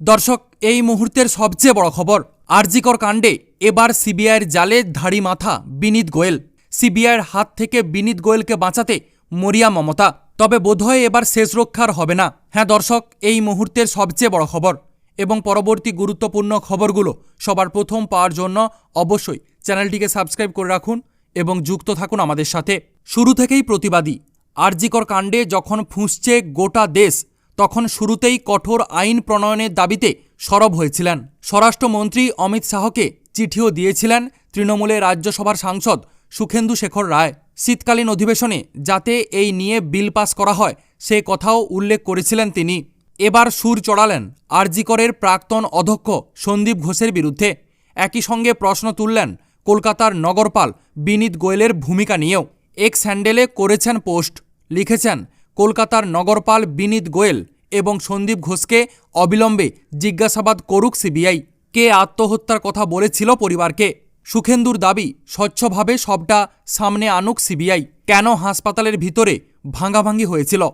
দর্শক, এই মুহূর্তের সবচেয়ে বড় খবর, আরজিকর কাণ্ডে এবার সিবিআইয়ের জালে ধাড়ি মাথা বিনীত গোয়েল। সিবিআইয়ের হাত থেকে বিনীত গোয়েলকে বাঁচাতে মরিয়া মমতা। তবে বোধহয় এবার শেষ রক্ষার হবে না। হ্যাঁ দর্শক, এই মুহূর্তের সবচেয়ে বড় খবর এবং পরবর্তী গুরুত্বপূর্ণ খবরগুলো সবার প্রথম পাওয়ার জন্য অবশ্যই চ্যানেলটিকে সাবস্ক্রাইব করে রাখুন এবং যুক্ত থাকুন আমাদের সাথে। শুরু থেকেই প্রতিবাদী। আরজিকর কাণ্ডে যখন ফুঁসছে গোটা দেশ তখন শুরুতেই কঠোর আইন প্রণয়নের দাবিতে সরব হয়েছিলেন। স্বরাষ্ট্রমন্ত্রী অমিত শাহকে চিঠিও দিয়েছিলেন তৃণমূলের রাজ্যসভার সাংসদ সুখেন্দু শেখর রায়। শীতকালীন অধিবেশনে যাতে এই নিয়ে বিল পাস করা হয়, সে কথাও উল্লেখ করেছিলেন তিনি। এবার সুর চড়ালেন আরজিকরের প্রাক্তন অধ্যক্ষ সন্দীপ ঘোষের বিরুদ্ধে। একই সঙ্গে প্রশ্ন তুললেন কলকাতার নগরপাল বিনীত গোয়েলের ভূমিকা নিয়েও। এক্স হ্যান্ডেলে করেছেন পোস্ট, লিখেছেন কলকাতার নগরপাল বিনীত গোয়েল এবং সন্দীপ ঘোষকে অবিলম্বে জিজ্ঞাসাবাদ করুক সিবিআই। কে আত্মহত্যার কথা বলেছিল পরিবারকে? সুখেন্দুর দাবি, স্বচ্ছভাবে সবটা সামনে আনুক সিবিআই। কেন হাসপাতালের ভিতরে ভাঙাভাঙি হয়েছিল?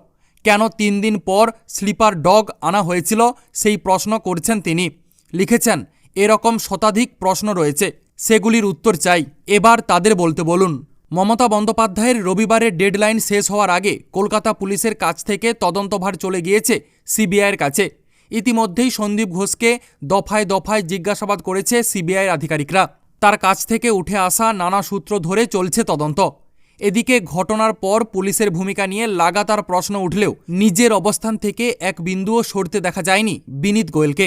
কেন তিন দিন পর স্লিপার ডগ আনা হয়েছিল? সেই প্রশ্ন করছেন তিনি। লিখেছেন, এরকম শতাধিক প্রশ্ন রয়েছে, সেগুলির উত্তর চাই। এবার তাদের বলতে বলুন। মমতা বন্দ্যোপাধ্যায়ের রবিবারের ডেডলাইন শেষ হওয়ার আগে কলকাতা পুলিশের কাছ থেকে তদন্তভার চলে গিয়েছে সিবিআইয়ের কাছে। ইতিমধ্যেই সন্দীপ ঘোষকে দফায় দফায় জিজ্ঞাসাবাদ করেছে সিবিআইয়ের আধিকারিকরা। তার কাছ থেকে উঠে আসা নানা সূত্র ধরে চলছে তদন্ত। এদিকে ঘটনার পর পুলিশের ভূমিকা নিয়ে লাগাতার প্রশ্ন উঠলেও নিজের অবস্থান থেকে এক বিন্দুও সরতে দেখা যায়নি বিনীত গোয়েলকে।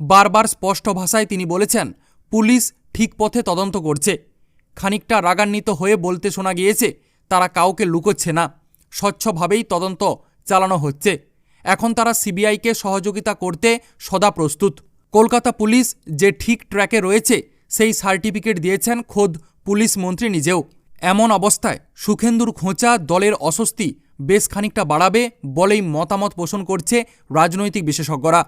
বারবার স্পষ্ট ভাষায় তিনি বলেছেন, পুলিশ ঠিক পথে তদন্ত করছে। খানিকটা রাগান্বিত হয়ে বলতে শোনা গিয়েছে, তারা কাউকে লুকোচ্ছে না। স্বচ্ছভাবেই তদন্ত চালানো হচ্ছে। এখন তারা সিবিআইকে সহযোগিতা করতে সদা প্রস্তুত। কলকাতা পুলিশ যে ঠিক ট্র্যাকে রয়েছে, সেই সার্টিফিকেট দিয়েছেন খোদ পুলিশ মন্ত্রী নিজেও। এমন অবস্থায় সুখেন্দুর খোঁচা দলের অস্বস্তি বেশ খানিকটা বাড়াবে বলেই মতামত পোষণ করছে রাজনৈতিক বিশেষজ্ঞরা।